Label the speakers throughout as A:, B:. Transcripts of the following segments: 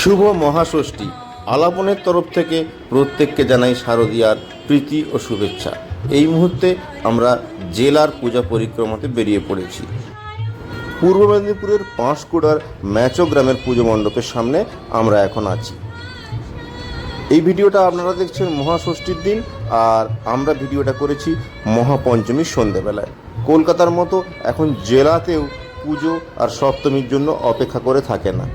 A: শুভ মহাষষ্ঠী। আলাপনের তরফ থেকে প্রত্যেককে জানাই শারদীয়ার প্রীতি ও শুভেচ্ছা। এই মুহূর্তে আমরা জেলার পূজা পরিক্রমাতে বেরিয়ে পড়েছি। পূর্ব মেদিনীপুরের পাঁশকুড়ার ম্যাচো গ্রামের পুজো মণ্ডপের সামনে আমরা এখন আছি। এই ভিডিওটা আপনারা দেখছেন মহাষষ্ঠীর দিন, আর আমরা ভিডিওটা করেছি মহাপঞ্চমীর সন্ধেবেলায়। কলকাতার মতো এখন জেলাতেও পুজো আর সপ্তমীর জন্য অপেক্ষা করে থাকে না।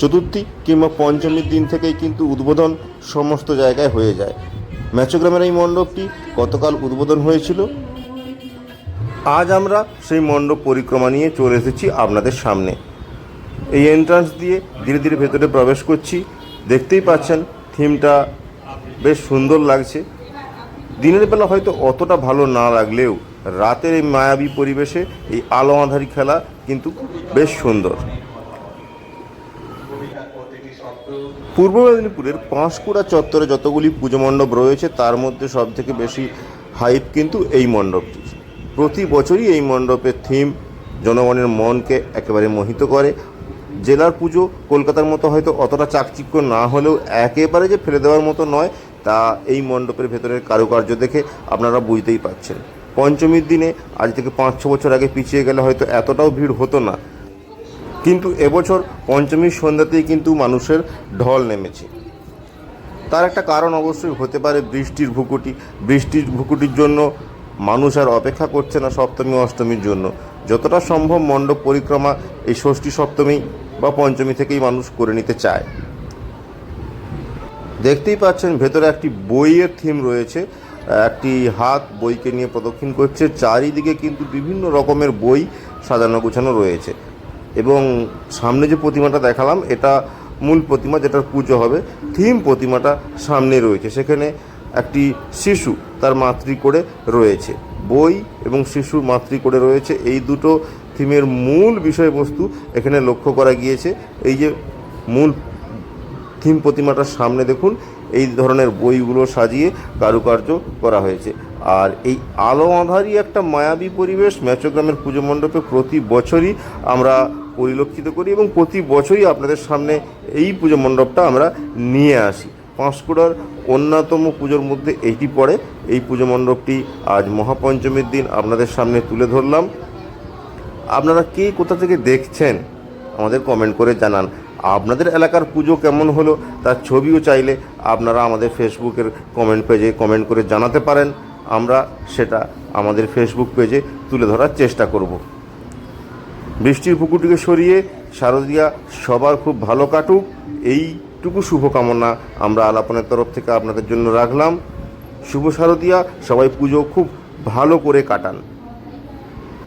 A: চতুর্থী কিংবা পঞ্চমীর দিন থেকেই কিন্তু উদ্বোধন সমস্ত জায়গায় হয়ে যায়। ম্যাচোগ্রামের এই মণ্ডপটি গতকাল উদ্বোধন হয়েছিল? আজ আমরা সেই মণ্ডপ পরিক্রমা নিয়ে চলে এসেছি আপনাদের সামনে। এই এন্ট্রান্স দিয়ে ধীরে ধীরে ভেতরে প্রবেশ করছি। দেখতেই পাচ্ছেন, থিমটা বেশ সুন্দর লাগছে। দিনের বেলা হয়তো অতটা ভালো না লাগলেও রাতের এই মায়াবী পরিবেশে এই আলো আঁধারি খেলা কিন্তু বেশ সুন্দর। পূর্ব মেদিনীপুরের পাঁশকুড়া চত্বরে যতগুলি পুজো মণ্ডপ রয়েছে, তার মধ্যে সবথেকে বেশি হাইপ কিন্তু এই মণ্ডপটি। প্রতি বছরই এই মণ্ডপের থিম জনগণের মনকে একেবারে মোহিত করে। জেলার পুজো কলকাতার মতো হয়তো অতটা চাকচিক্য না হলেও একেবারে যে ফেলে দেওয়ার মতো নয়, তা এই মণ্ডপের ভেতরের কারুকার্য দেখে আপনারা বুঝতেই পারছেন। পঞ্চমীর দিনে আজ থেকে পাঁচ ছ বছর আগে পিছিয়ে গেলে হয়তো এতটাও ভিড় হতো না কিন্তু এবছর পঞ্চমীর সন্ধ্যাতেই কিন্তু মানুষের ঢল নেমেছে। তার একটা কারণ অবশ্যই হতে পারে বৃষ্টির ভুকুটি। বৃষ্টির ভুকুটির জন্য মানুষ আর অপেক্ষা করছে না সপ্তমী, অষ্টমীর জন্য। যতটা সম্ভব মণ্ডপ পরিক্রমা এই ষষ্ঠী, সপ্তমী বা পঞ্চমী থেকেই মানুষ করে নিতে চায়। দেখতেই পাচ্ছেন ভেতরে একটি বইয়ের থিম রয়েছে। একটি হাত বইকে নিয়ে প্রদক্ষিণ করছে। চারিদিকে কিন্তু বিভিন্ন রকমের বই সাজানো গোছানো রয়েছে। এবং সামনে যে প্রতিমাটা দেখালাম, এটা মূল প্রতিমা যেটার পুজো হবে, থিম প্রতিমাটা সামনে রয়েছে। সেখানে একটি শিশু তার মাতৃ করে রয়েছে। বই এবং শিশু মাতৃ করে রয়েছে। এই দুটো থিমের মূল বিষয়বস্তু এখানে লক্ষ্য করা গিয়েছে। এই যে মূল থিম প্রতিমাটার সামনে দেখুন, এই ধরনের বইগুলো সাজিয়ে কারুকার্য করা হয়েছে। আর এই আলো আঁধারি একটা মায়াবী পরিবেশ ম্যাচোগ্রামের পুজো মণ্ডপে প্রতি বছরই আমরা পরিলক্ষিত করি এবং প্রতি বছরই আপনাদের সামনে এই পুজো মণ্ডপটা আমরা নিয়ে আসি। পাঁশকুড়ার অন্যতম পুজোর মধ্যে এইটি পড়ে। এই পুজো মণ্ডপটি আজ মহাপঞ্চমীর দিন, আপনাদের সামনে তুলে ধরলাম। আপনারা কে কোথা থেকে দেখছেন, আমাদের কমেন্ট করে জানান। আপনাদের এলাকার পুজো কেমন হলো, তার ছবিও চাইলে আপনারা আমাদের ফেসবুকের কমেন্ট পেজে কমেন্ট করে জানাতে পারেন। আমরা সেটা আমাদের ফেসবুক পেজে তুলে ধরার চেষ্টা করব। বৃষ্টির পুকুরটিকে সরিয়ে শারদীয়া সবার খুব ভালো কাটুক। এইটুকু শুভকামনা আমরা আলাপনের তরফ থেকে আপনাদের জন্য রাখলাম। শুভ শারদীয়া, সবাই পুজো খুব ভালো করে কাটান।